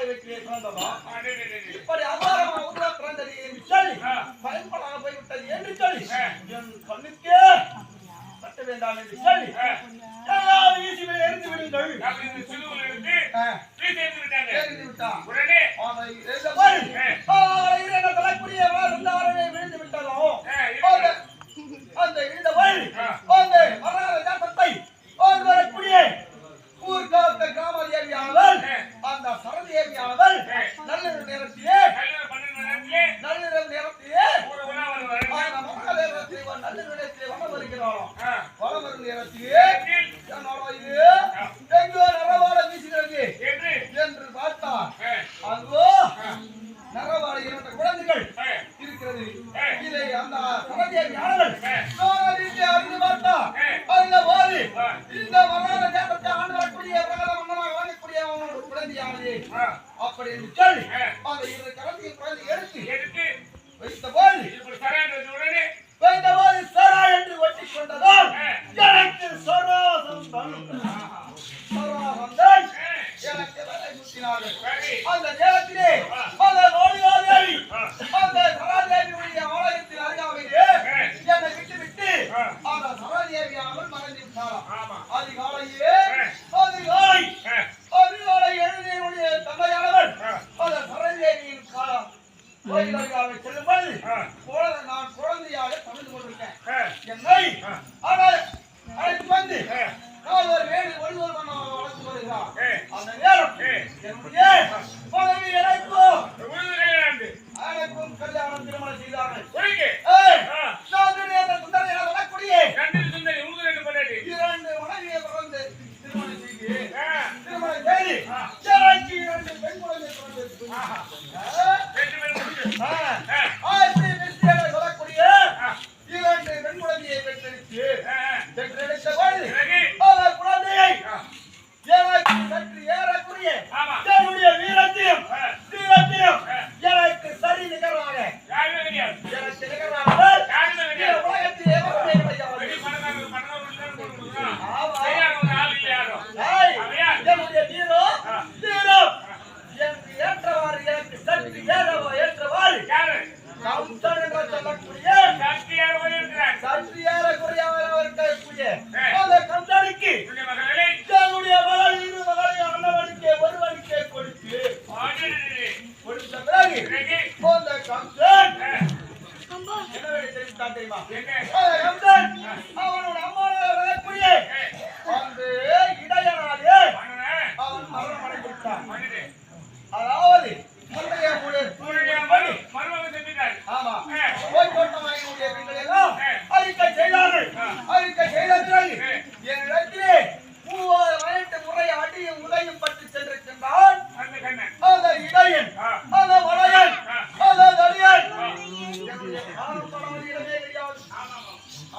அம்மாவை வைக்கிறே பிறந்தவா இப்படி அபாரமாக உருவா பிறந்தது என்று சொல்லி பயன்படாக போய்விட்டது என்று உடனே வச்சு என்னோட என்று. பார்த்தான் அங்கோ நரவாட குழந்தைகள் இருக்கிறது. இதை அந்த குழந்தைய ஞானவன் அறிந்து பார்த்தான் அதில் போது இந்த வரலாறு தேட்டத்தை ஆண்டு வரக்கூடிய பிரகல மன்னனாக வாங்கக்கூடிய அவனோட குழந்தையானது. அப்படி என்று சொல்லி அந்த நேரத்திலே அந்த நோயாளியை அந்த பதவி இழைப்பு அனைக்கும் கல்யாணம் திருமணம் செய்தார்கள் சுந்தரி வரக்கூடிய சுந்தரி உங்க ரெண்டு பண்ணாடி இரண்டு மனைவியை தொடர்ந்து திருமணம் செய்து திருமணம் செய்து சிறாக்கி இரண்டு பெண் குழந்தை பிறந்தது சொல்லக்கூடிய இரண்டு பெண் குழந்தையை பெற்றெடுத்து ஏற்றவாறு கம்சனுடன் சொல்லக்கூடிய சற்றியார குறையாமல் அவர் கேட்கக்கூடிய அந்த கம்சனுக்கு தன்னுடைய மகள். இரு மகளை அண்ணவனுக்கே ஒருவனுக்கே கொடுத்து கொடுத்த பிறகு அந்த கம்சன் என்ன தெரிவித்தான் தெரியுமா கம்சன் அவனோட ஆட்சேபங்கள் எல்லாம் அறிக்கை செய்தார்கள். அறிக்கை செய்த பிறகு என்னிடத்திலே மூவாறு வயட்டு முறைய அடியும் உதையும் பற்றி சென்றிருக்கின்றான். அத இடையன் அத வரையன்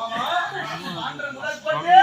ஆமா ஆண்டு முதல் கொண்டு